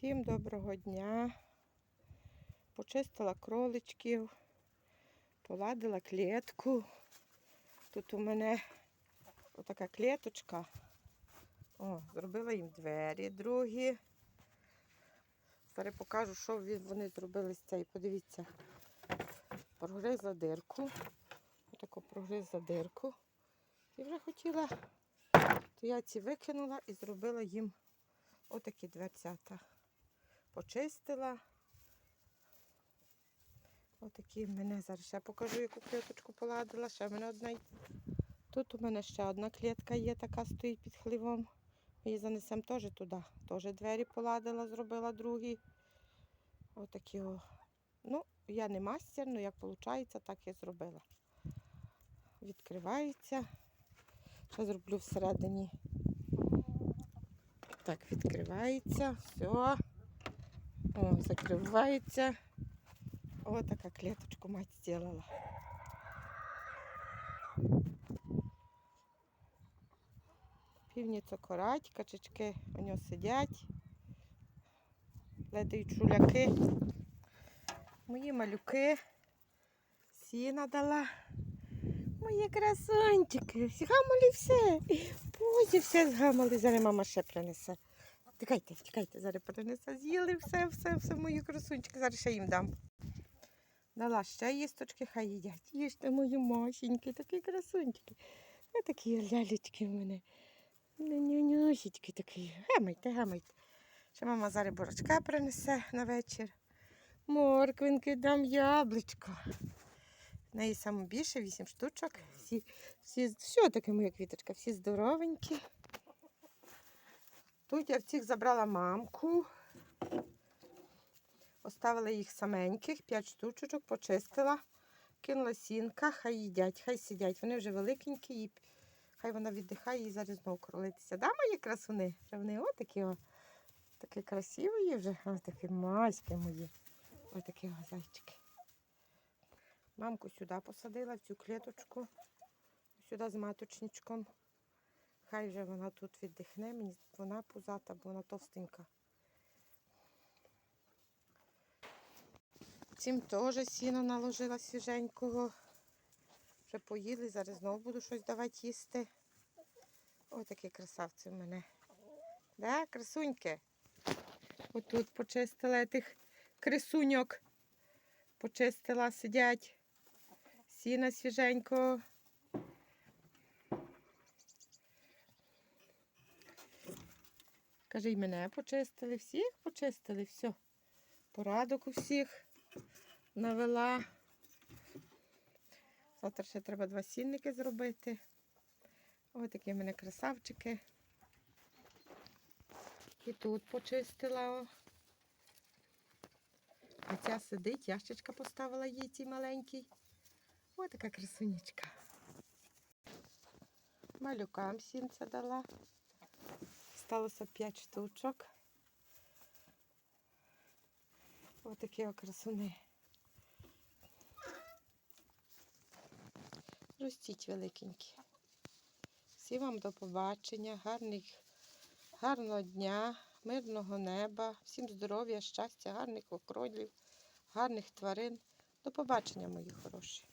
Всім доброго дня. Почистила кроличків, поладила клітку. Тут у мене отака клеточка. О, зробила їм двері другі. Зараз покажу, що вони зробили з цієї. Подивіться. Прогризла дирку. Отако прогризла дирку. І вже хотіла, то я ці викинула і зробила їм отакі дверцята. Почистила. Отакі в мене зараз ще покажу, яку клеточку поладила. Ще в мене одна. Тут у мене ще одна клітка є, така стоїть під хлівом. Її занесемо теж туди. Теж двері поладила, зробила другі. Отакі о. Ну, я не мастер, але як виходить, так і зробила. Відкривається. Ще зроблю всередині. Так, відкривається. Все. О, закривається. О, така клеточку мать зробила. Півні цокорать, качечки у нього сидять. Ледають шуляки. Мої малюки. Сіна дала. Мої красунчики. Згамали все. Боже, все згамали. Зараз мама ще принесе. Тікайте, тікайте, зараз принесе. З'їли все, все, все, мої красунчики. Зараз ще їм дам. Дала ще їсточки, хай їдять. Їжте мої мощенькі, такі красунчики. Ось такі лялечки в мене. Нянюсічки такі. Гамайте, гамайте. Ще мама зараз борочка принесе на вечір. Морквинки дам яблучко. В неї саме більше, 8 штучок. Всі, всі, все таке моя квіточка, всі здоровенькі. Тут я в цих забрала мамку. Оставила їх саменьких, 5 штучок, почистила, кинула сінка, хай їдять, хай сидять. Вони вже великенькі, і хай вона віддихає і зараз знову кролитися. Да, мої красуни? Вже вони отакі о, такі красиві вже, ось такі маськи мої. Ось такі о, зайчики. Мамку сюди посадила, в цю клеточку, сюди з маточничком. Хай вже вона тут віддихне, вона пузата, бо вона товстенька. Цим теж сіна наложила свіженького. Вже поїли, зараз знову буду щось давати їсти. Ось такі красавці в мене. Да, красуньки? Отут почистила тих крисуньок. Почистила, сидять. Сіна свіженького. Каже, і мене почистили, всіх почистили, все. Порадок у всіх навела. Завтра ще треба два сінники зробити. Ось такі в мене красавчики. І тут почистила. А ця сидить, ящичка поставила їй цій маленький. Ось така красунечка. Малюкам сінця дала. Сталося 5 штучок. Ось такі о. Ростіть великенькі. Всім вам до побачення, гарних, гарного дня, мирного неба, всім здоров'я, щастя, гарних окролів, гарних тварин. До побачення, мої хороші.